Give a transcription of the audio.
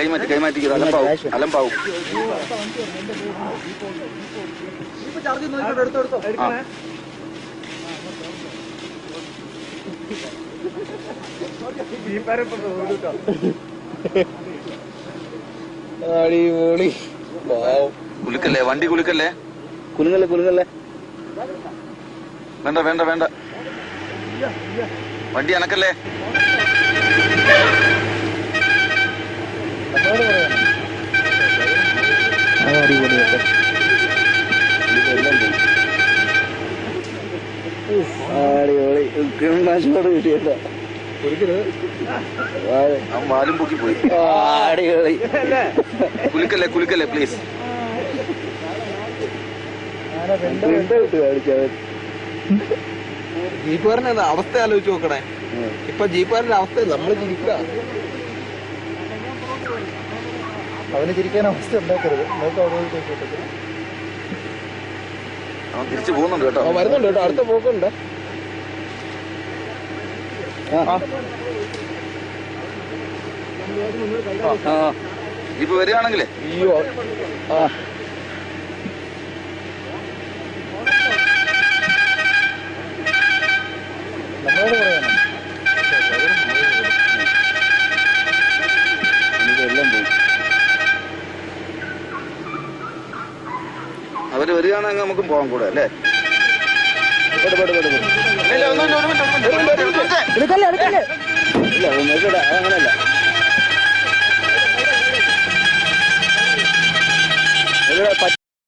കൈമാറ്റി കൈമാറ്റി അലമ്പാവും അലമ്പാവും അടിപൊളി. കുലുക്കല്ലേ? വണ്ടി കുലുക്കല്ലേ? കുലുങ്ങല്ലേ കുലുങ്ങല്ലേ? വേണ്ട വേണ്ട വേണ്ട. വണ്ടി അനക്കല്ലേ? അടിപൊളിയൊക്കെ അടിപൊളി. കിണ്ണാശോട് കിട്ടിയല്ല പൊക്കി പോയി. അടിപൊളി. കുലുക്കല്ലേ കുലുക്കല്ലേ പ്ലീസ് അവസ്ഥ ആലോചിച്ച് നോക്കണേ? ഇപ്പൊ ജീപ്പുകാരന്റെ അവസ്ഥ നമ്മൾ ചിരിക്കുക അവന് ചിരിക്കാൻ അവസ്ഥ ഉണ്ടാക്കരുത്. നമുക്ക് അവിടെ പോയി കേട്ടോ. അവൻ തിരിച്ചു പോകുന്നുണ്ട് കേട്ടോ. വരുന്നുണ്ട് കേട്ടോ. അടുത്ത പോക്കുണ്ട്. ആ. ഇപ്പൊ വരികയാണെങ്കിലേ? അയ്യോ. ആ. അവർ വരികയാണെങ്കിൽ നമുക്ക് പോകാൻ കൂടെ അല്ലേ? അങ്ങനെയല്ല. എടുക്കല്ലേ എടുക്കല്ലേ? ഇല്ല നോക്കട്ടെ